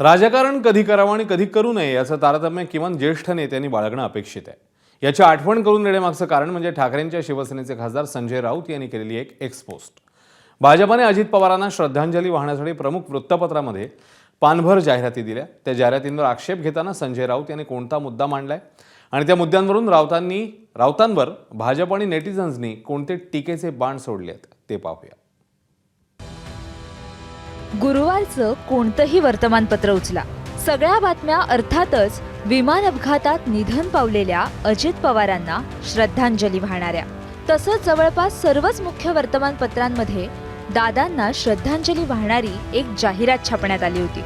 राजकारण कधी करावं आणि कधी करू नये याचं तारतम्य किमान ज्येष्ठ नेत्यांनी बाळगणं अपेक्षित आहे. याची आठवण करून देण्यामागचं कारण म्हणजे ठाकरेंच्या शिवसेनेचे खासदार संजय राऊत यांनी केलेली एक एक्सपोस्ट भाजपाने अजित पवारांना श्रद्धांजली वाहण्यासाठी प्रमुख वृत्तपत्रामध्ये पानभर जाहिराती दिल्या. त्या जाहिरातींवर आक्षेप घेताना संजय राऊत यांनी कोणता मुद्दा मांडलाय? आणि त्या मुद्द्यांवरून राऊतांनी राऊतांवर भाजप आणि नेटिझन्सनी कोणते टीकेचे बाण सोडले आहेत ते पाहूया. गुरुवारचं कोणतंही वर्तमानपत्र उचला. सगळ्या बातम्या अर्थातच विमान अपघातात निधन पावलेल्या अजित पवारांना श्रद्धांजली वाहणाऱ्या. तसंच जवळपास सर्वच मुख्य वर्तमानपत्रांमध्ये दादांना श्रद्धांजली वाहणारी एक जाहिरात छापण्यात आली होती.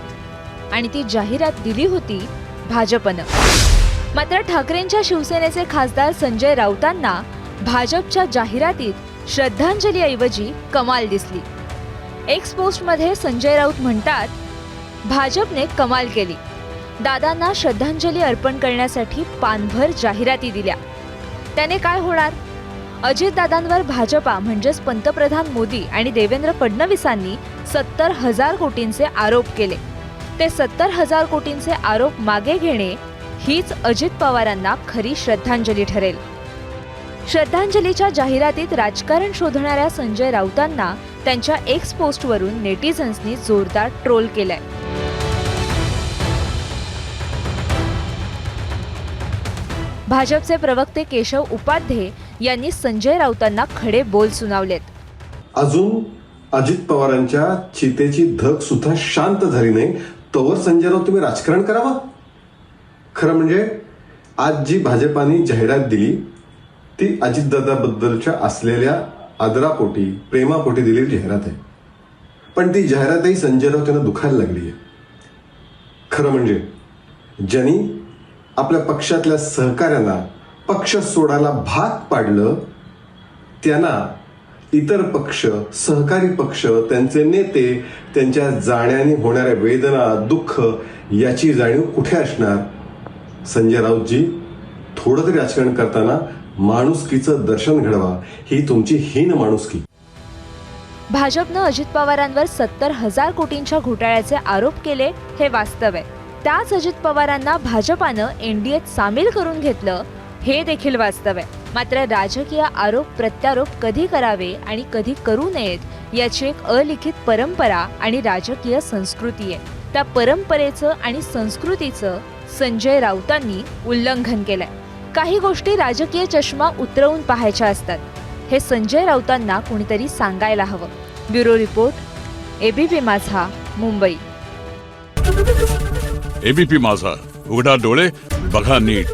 आणि ती जाहिरात दिली होती भाजपनं. मात्र ठाकरेंच्या शिवसेनेचे खासदार संजय राऊतांना भाजपच्या जाहिरातीत श्रद्धांजलीऐवजी कमाल दिसली. एक्स पोस्टमध्ये संजय राऊत म्हणतात भाजपने कमाल केली. दादांना श्रद्धांजली अर्पण करण्यासाठी पानभर जाहिराती दिल्या. त्याने काय होणार? अजितदादांवर भाजपा म्हणजेच पंतप्रधान मोदी आणि देवेंद्र फडणवीसांनी सत्तर हजार कोटींचे आरोप केले. ते सत्तर हजार कोटींचे आरोप मागे घेणे हीच अजित पवारांना खरी श्रद्धांजली ठरेल. श्रद्धांजलीच्या जाहिरातीत राजकारण शोधणाऱ्या संजय राऊतांना त्यांच्या एक्स पोस्टवरून नेटिझन्सनी जोरदार ट्रोल केलाय. भाजपचे प्रवक्ते केशव उपाध्ये यांनी संजय राऊतांना खडे बोल सुनावलेत. अजून अजित पवारांच्या चितेची धग सुद्धा शांत झाली नाही. तोवर संजय राऊत तुम्ही राजकारण करावं? खरं म्हणजे आज जी भाजपाने जाहिरात दिली ती अजितदादाबद्दलच्या असलेल्या आदरापोटी प्रेमापोटी दिलेली जाहिरात आहे. पण ती जाहिरातही संजय राऊत यांना दुखायला लागली आहे. खरं म्हणजे ज्यांनी आपल्या पक्षातल्या सहकाऱ्यांना पक्ष सोडायला भाग पाडलं त्यांना इतर पक्ष सहकारी पक्ष त्यांचे नेते त्यांच्या जाण्याने होणाऱ्या वेदना दुःख याची जाणीव कुठे असणार? संजय राऊतजी थोडं तरी राजकारण करताना माणुसकीचं दर्शन घडवा ही तुमची हीन माणुसकी. भाजपनं अजित पवारांवर सत्तर हजार कोटींच्या घोटाळ्याचे आरोप केले हे वास्तव आहे. त्याच अजित पवारांना भाजपानं एनडीएत सामील करून घेतलं हे देखील वास्तव आहे. मात्र राजकीय आरोप प्रत्यारोप कधी करावे आणि कधी करू नयेत याची एक अलिखित परंपरा आणि राजकीय संस्कृती आहे. त्या परंपरेचं आणि संस्कृतीचं संजय राऊतांनी उल्लंघन केलंय. काही गोष्टी राजकीय चष्मा उतरवून पाहायच्या असतात. हे संजय राऊतांना कोणीतरी सांगायला हवं. ब्युरो रिपोर्ट एबीपी माझा मुंबई. एबीपी माझा उघडा डोळे बघा नीट.